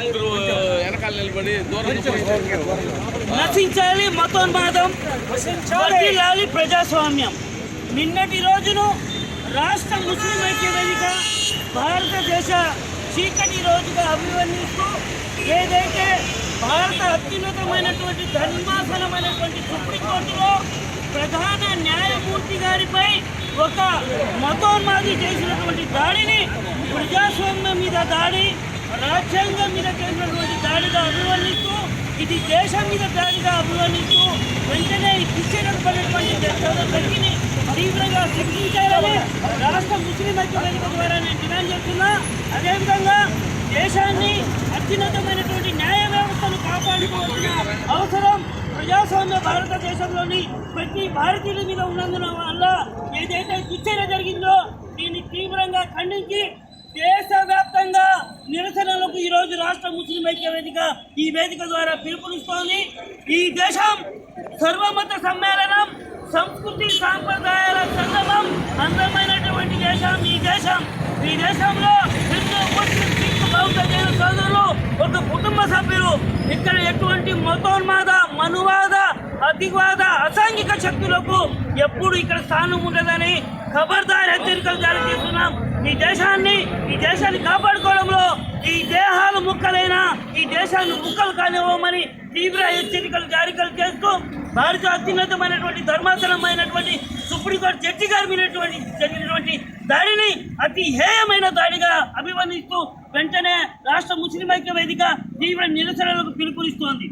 వెనకాల నిలబడి నశించాలి మతోన్మాదం. వర్ధిల్లాలి ప్రజాస్వామ్యం. నిన్నటి రోజును రాష్ట్ర ముస్లిం ఐక్య వేదిక భారతదేశ చీకటి రోజుగా అభివర్ణిస్తూ ఏదైతే భారత అత్యున్నతమైనటువంటి ధర్మాసనమైనటువంటి సుప్రీంకోర్టులో ప్రధాన న్యాయమూర్తి గారిపై ఒక మతోన్మాది చేసినటువంటి దాడిని ప్రజాస్వామ్యం మీద దాడి రాజ్యాంగం మీద చేసినటువంటి దాడిగా అభివర్ణిస్తూ ఇది దేశం మీద దాడిగా అభివర్ణిస్తూ వెంటనే ఈ కిచెనకు పడినటువంటి తీవ్రంగా శిక్షించాలని రాష్ట్ర ముస్లిం ఐక్య వేదిక ద్వారా నేను డిమాండ్ చేస్తున్నా. అదేవిధంగా దేశాన్ని అత్యున్నతమైనటువంటి న్యాయ వ్యవస్థను కాపాడుకోవాల్సిన అవసరం ప్రజాస్వామ్య భారతదేశంలోని ప్రతి భారతీయుల మీద ఉన్నందున వల్ల ఏదైతే దుశ్చర్య జరిగిందో దీన్ని తీవ్రంగా ఖండించి దేశ నిరసనలకు రాష్ట్ర ముస్లిం ఐక్య వేదిక ఈ వేదిక ద్వారా పిలుపునిస్తోంది. ఈ దేశం సర్వమత సమ్మేళనం సంస్కృతి సాంప్రదాయాల సంగమం అందమైనటువంటి దేశం ఈ దేశం. ఈ దేశంలో హిందూ ముస్లిం సిక్కు బౌద్ధ జైన సోదరులు ఒక కుటుంబ సభ్యులు. ఇక్కడ ఎటువంటి మతోన్మాద మనువాద అతివాద అసాంఘిక శక్తులకు ఎప్పుడు ఇక్కడ స్థానం ఉండదని ఖబర్దార్ హెచ్చరికలు జారీ చేస్తున్నాం. ఈ దేశాన్ని ఈ దేశాన్ని కాపాడుకోవడంలో ఈ దేహాలు ముక్కలైన ఈ దేశాన్ని ముక్కలు కానివ్వమని తీవ్ర హెచ్చరికలు జారీకలు చేస్తూ భారత అత్యున్నతమైనటువంటి ధర్మాసనమైనటువంటి సుప్రీంకోర్టు జడ్జి గారి మీదటువంటి జరిగినటువంటి దాడిని అతి హేయమైన దాడిగా అభివర్ణిస్తూ వెంటనే రాష్ట్ర ముస్లిం ఐక్య వేదిక తీవ్ర నిరసనలకు పిలుపునిస్తోంది.